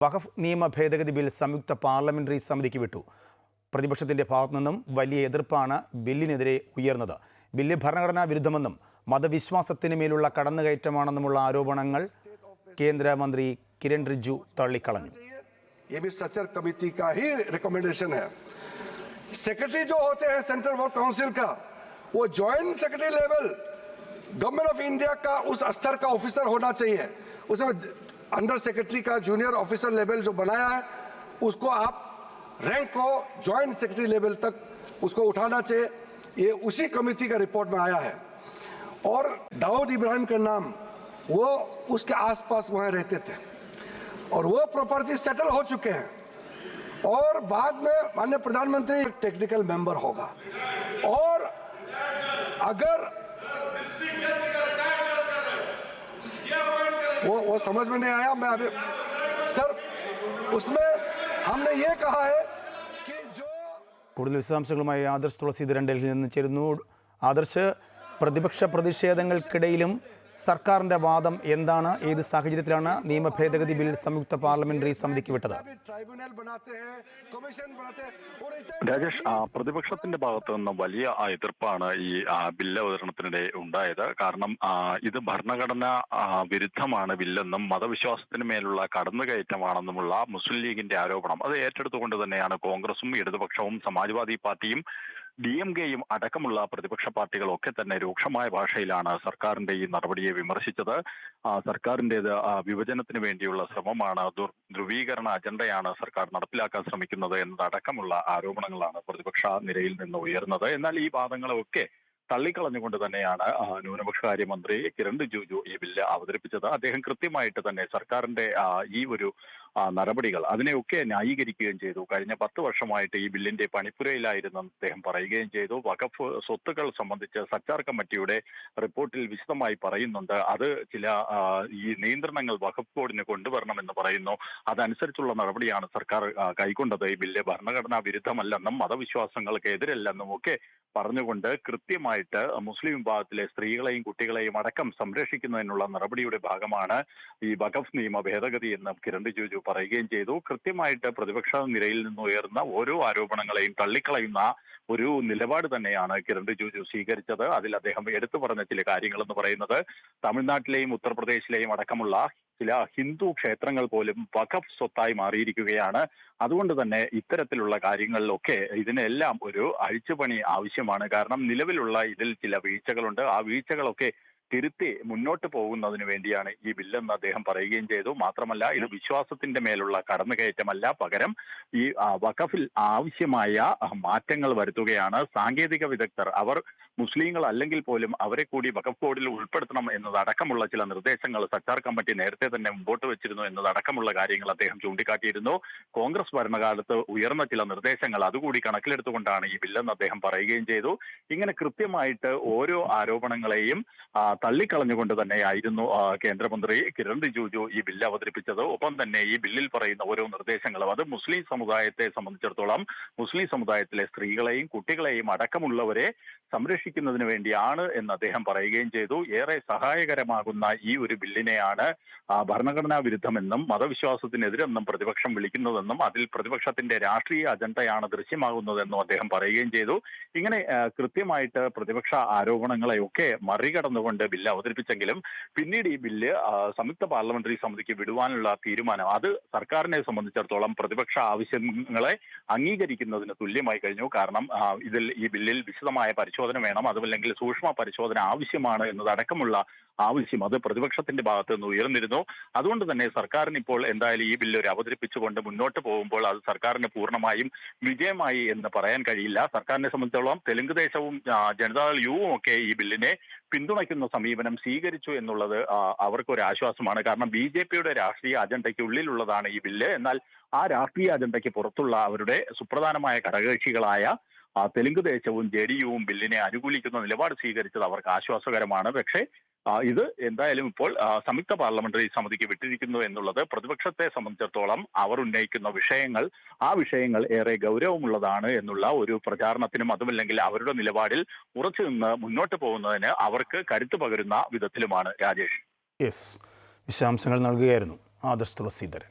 വഖഫ് നിയമ ഭേദഗതി ബിൽ സംയുക്ത പാർലമെന്ററി സമിതിക്ക് വിട്ടു പ്രതിപക്ഷത്തിന്റെ ഭാഗത്തു നിന്നും വലിയ എതിർപ്പാണ് ബില്ലിനെതിരെ ഉയർന്നത് ബില്ല് ഭരണഘടനാ വിരുദ്ധമെന്നും മതവിശ്വാസത്തിന് മേലുള്ള കടന്നുകയറ്റമാണെന്നുമുള്ള ആരോപണങ്ങൾ കേന്ദ്രമന്ത്രി കിരൺ റിജ്ജു തള്ളിക്കളഞ്ഞു ये भी सचर कमेटी का ही रिकमेंडेशन है सेक्रेटरी जो होते हैं सेंट्रल वर्क काउंसिल का वो joint secretary level government of India का उस स्तर का ऑफिसर होना चाहिए उसमें अंडर सेक्रेटरी का जूनियर ऑफिसर लेवल जो बनाया है, उसको आप रैंक को ज्वाइंट सेक्रेटरी लेवल तक उसको उठाना चाहिए। ये उसी कमेटी का रिपोर्ट में आया है। और दाऊद इब्राहिम का नाम, वो उसके आसपास वहाँ रहते थे। और वो प्रॉपर्टी सेटल हो चुके हैं। और बाद में माननीय प्रधानमंत्री टेक्निकल मेंबर होगा। और अगर वो वो समझ में नहीं आया मैं अभी सर उसमें हमने ये कहा है कि जो കൂടുതൽ വിശദാംശങ്ങളുമായി ആദർശ് തുളസീധരൻ ഡൽഹിയിൽ നിന്ന് ചേരുന്നു ആദർശ് പ്രതിപക്ഷ പ്രതിഷേധങ്ങൾക്കിടയിലും സർക്കാരിന്റെ വാദം എന്താണ്? ഏത് സാഹചര്യത്തിലാണ് നിയമ ഭേദഗതി ബിൽ സംയുക്ത പാർലമെന്ററി സമിതിക്ക് വിട്ടത്? രാജേഷ് പ്രതിപക്ഷത്തിന്റെ ഭാഗത്ത് നിന്ന് വലിയ എതിർപ്പാണ് ഈ ബില്ല് അവതരണത്തിനിടെ ഉണ്ടായത്. കാരണം ഇത് ഭരണഘടന വിരുദ്ധമാണ് ബില്ലെന്നും മതവിശ്വാസത്തിന് മേലുള്ള കടന്നുകയറ്റമാണെന്നുമുള്ള മുസ്ലിം ലീഗിന്റെ ആരോപണം. അത് ഏറ്റെടുത്തുകൊണ്ട് തന്നെയാണ് കോൺഗ്രസും ഇടതുപക്ഷവും സമാജ്വാദി പാർട്ടിയും ഡി എം കെയും അടക്കമുള്ള പ്രതിപക്ഷ പാർട്ടികളൊക്കെ തന്നെ രൂക്ഷമായ ഭാഷയിലാണ് സർക്കാരിന്റെ ഈ നടപടിയെ വിമർശിച്ചത്. സർക്കാരിന്റെ വിഭജനത്തിന് വേണ്ടിയുള്ള ശ്രമമാണ് ധ്രുവീകരണ അജണ്ടയാണ് സർക്കാർ നടപ്പിലാക്കാൻ ശ്രമിക്കുന്നത് എന്നതടക്കമുള്ള ആരോപണങ്ങളാണ് പ്രതിപക്ഷ നിരയിൽ നിന്ന് ഉയർന്നത്. എന്നാൽ ഈ വാദങ്ങളൊക്കെ തള്ളിക്കളഞ്ഞുകൊണ്ട് തന്നെയാണ് ന്യൂനപക്ഷ കാര്യമന്ത്രി മന്ത്രി കിരൺ റിജിജു ഈ ബില്ല് അവതരിപ്പിച്ചത്. അദ്ദേഹം കൃത്യമായിട്ട് തന്നെ സർക്കാരിന്റെ ഈ ഒരു നടപടികൾ അതിനെയൊക്കെ ന്യായീകരിക്കുകയും ചെയ്തു. കഴിഞ്ഞ പത്ത് വർഷമായിട്ട് ഈ ബില്ലിന്റെ പണിപ്പുരയിലായിരുന്നു അദ്ദേഹം പറയുകയും ചെയ്തു. വഖഫ് സ്വത്തുക്കൾ സംബന്ധിച്ച് സച്ചാർ കമ്മിറ്റിയുടെ റിപ്പോർട്ടിൽ വിശദമായി പറയുന്നുണ്ട്. അത് ചില ഈ നിയന്ത്രണങ്ങൾ വഖഫ് ബോർഡിന് കൊണ്ടുവരണമെന്ന് പറയുന്നു. അതനുസരിച്ചുള്ള നടപടിയാണ് സർക്കാർ കൈക്കൊണ്ടത്. ഈ ബില്ല് ഭരണഘടനാ വിരുദ്ധമല്ലെന്നും മതവിശ്വാസങ്ങൾക്ക് എതിരല്ലെന്നും ഒക്കെ പറഞ്ഞുകൊണ്ട് കൃത്യമായിട്ട് മുസ്ലിം വിഭാഗത്തിലെ സ്ത്രീകളെയും കുട്ടികളെയും അടക്കം സംരക്ഷിക്കുന്നതിനുള്ള നടപടിയുടെ ഭാഗമാണ് ഈ വഖഫ് നിയമ ഭേദഗതി എന്ന് കിരൺ റിജിജു പറയുകയും ചെയ്തു. കൃത്യമായിട്ട് പ്രതിപക്ഷ നിരയിൽ നിന്ന് ഉയർന്ന ഓരോ ആരോപണങ്ങളെയും തള്ളിക്കളയുന്ന ഒരു നിലപാട് തന്നെയാണ് കിരൺ റിജിജു സ്വീകരിച്ചത്. അതിൽ അദ്ദേഹം എടുത്തു പറഞ്ഞ ചില കാര്യങ്ങൾ എന്ന് പറയുന്നത് തമിഴ്നാട്ടിലെയും ഉത്തർപ്രദേശിലെയും അടക്കമുള്ള ചില ഹിന്ദു ക്ഷേത്രങ്ങൾ പോലും വഖഫ് സ്വത്തായി മാറിയിരിക്കുകയാണ്. അതുകൊണ്ട് തന്നെ ഇത്തരത്തിലുള്ള കാര്യങ്ങളിലൊക്കെ ഇതിനെല്ലാം ഒരു അഴിച്ചുപണി ആവശ്യമാണ്. കാരണം നിലവിലുള്ള ഇതിൽ ചില വീഴ്ചകളുണ്ട്. ആ വീഴ്ചകളൊക്കെ തിരുത്തി മുന്നോട്ട് പോകുന്നതിന് വേണ്ടിയാണ് ഈ ബില്ലെന്ന് അദ്ദേഹം പറയുകയും ചെയ്തു. മാത്രമല്ല ഇത് വിശ്വാസത്തിന്റെ മേലുള്ള കടന്നുകയറ്റമല്ല. പകരം ഈ വഖഫിൽ ആവശ്യമായ മാറ്റങ്ങൾ വരുത്തുകയാണ്. സാങ്കേതിക വിദഗ്ധർ അവർ മുസ്ലിങ്ങൾ അല്ലെങ്കിൽ പോലും അവരെ കൂടി വഖഫ് ബോർഡിൽ ഉൾപ്പെടുത്തണം എന്നതടക്കമുള്ള ചില നിർദ്ദേശങ്ങൾ സർക്കാർ കമ്മിറ്റി നേരത്തെ തന്നെ മുമ്പോട്ട് വെച്ചിരുന്നു എന്നതടക്കമുള്ള കാര്യങ്ങൾ അദ്ദേഹം ചൂണ്ടിക്കാട്ടിയിരുന്നു. കോൺഗ്രസ് ഭരണകാലത്ത് ഉയർന്ന ചില നിർദ്ദേശങ്ങൾ അതുകൂടി കണക്കിലെടുത്തുകൊണ്ടാണ് ഈ ബില്ലെന്ന് അദ്ദേഹം പറയുകയും ചെയ്തു. ഇങ്ങനെ കൃത്യമായിട്ട് ഓരോ ആരോപണങ്ങളെയും തള്ളിക്കളഞ്ഞുകൊണ്ട് തന്നെയായിരുന്നു കേന്ദ്രമന്ത്രി കിരൺ റിജിജു ഈ ബില്ല് അവതരിപ്പിച്ചത്. ഒപ്പം തന്നെ ഈ ബില്ലിൽ പറയുന്ന ഓരോ നിർദ്ദേശങ്ങളും അത് മുസ്ലിം സമുദായത്തെ സംബന്ധിച്ചിടത്തോളം മുസ്ലിം സമുദായത്തിലെ സ്ത്രീകളെയും കുട്ടികളെയും അടക്കമുള്ളവരെ സംരക്ഷിക്കുന്നതിന് വേണ്ടിയാണ് എന്ന് അദ്ദേഹം പറയുകയും ചെയ്തു. ഏറെ സഹായകരമാകുന്ന ഈ ഒരു ബില്ലിനെയാണ് ഭരണഘടനാ വിരുദ്ധമെന്നും മതവിശ്വാസത്തിനെതിരെന്നും പ്രതിപക്ഷം വിളിക്കുന്നതെന്നും അതിൽ പ്രതിപക്ഷത്തിന്റെ രാഷ്ട്രീയ അജണ്ടയാണ് ദൃശ്യമാകുന്നതെന്നും അദ്ദേഹം പറയുകയും ചെയ്തു. ഇങ്ങനെ കൃത്യമായിട്ട് പ്രതിപക്ഷ ആരോപണങ്ങളെയൊക്കെ മറികടന്നുകൊണ്ട് ബില്ല് അവതരിപ്പിച്ചെങ്കിലും പിന്നീട് ഈ ബില്ല് സംയുക്ത പാർലമെന്ററി സമിതിക്ക് വിടുവാനുള്ള തീരുമാനം. അത് സർക്കാരിനെ സംബന്ധിച്ചിടത്തോളം പ്രതിപക്ഷ ആവശ്യങ്ങളെ അംഗീകരിക്കുന്നതിന് തുല്യമായി കഴിഞ്ഞു. കാരണം ഇതിൽ ഈ ബില്ലിൽ വിശദമായ പരിശോധന വേണം. അതുമല്ലെങ്കിൽ സൂക്ഷ്മ പരിശോധന ആവശ്യമാണ് എന്നതടക്കമുള്ള ആവശ്യം അത് പ്രതിപക്ഷത്തിന്റെ ഭാഗത്ത് നിന്ന് ഉയർന്നിരുന്നു. അതുകൊണ്ട് തന്നെ സർക്കാരിന് ഇപ്പോൾ എന്തായാലും ഈ ബില്ല് ഒരു അവതരിപ്പിച്ചുകൊണ്ട് മുന്നോട്ട് പോകുമ്പോൾ അത് സർക്കാരിന് പൂർണമായും വിജയമായി എന്ന് പറയാൻ കഴിയില്ല. സർക്കാരിനെ സംബന്ധിച്ചിടത്തോളം തെലുങ്ക് ദേശവും ജനതാദൾ യുവും ഒക്കെ ഈ ബില്ലിനെ പിന്തുണയ്ക്കുന്ന സമീപനം സ്വീകരിച്ചു എന്നുള്ളത് അവർക്കൊരു ആശ്വാസമാണ്. കാരണം ബി ജെ പിയുടെ രാഷ്ട്രീയ അജണ്ടയ്ക്ക് ഉള്ളിലുള്ളതാണ് ഈ ബില്ല്. എന്നാൽ ആ രാഷ്ട്രീയ അജണ്ടയ്ക്ക് പുറത്തുള്ള അവരുടെ സുപ്രധാനമായ ഘടകകക്ഷികളായ തെലുങ്ക് ദേശവും ജെ ഡി യുവും ബില്ലിനെ അനുകൂലിക്കുന്ന നിലപാട് സ്വീകരിച്ചത് അവർക്ക് ആശ്വാസകരമാണ്. പക്ഷേ ഇത് എന്തായാലും ഇപ്പോൾ സംയുക്ത പാർലമെന്ററി സമിതിക്ക് വിട്ടിരിക്കുന്നു എന്നുള്ളത് പ്രതിപക്ഷത്തെ സംബന്ധിച്ചിടത്തോളം അവർ ഉന്നയിക്കുന്ന വിഷയങ്ങൾ ആ വിഷയങ്ങൾ ഏറെ ഗൗരവമുള്ളതാണ് എന്നുള്ള ഒരു പ്രചാരണത്തിനും അതുമല്ലെങ്കിൽ അവരുടെ നിലപാടിൽ ഉറച്ചു നിന്ന് മുന്നോട്ട് പോകുന്നതിന് അവർക്ക് കരുത്തു പകരുന്ന വിധത്തിലുമാണ് രാജേഷ്. യെസ്. വിശദാംശങ്ങൾ നൽകുകയായിരുന്നു ആദർശ് തുളസീധരൻ.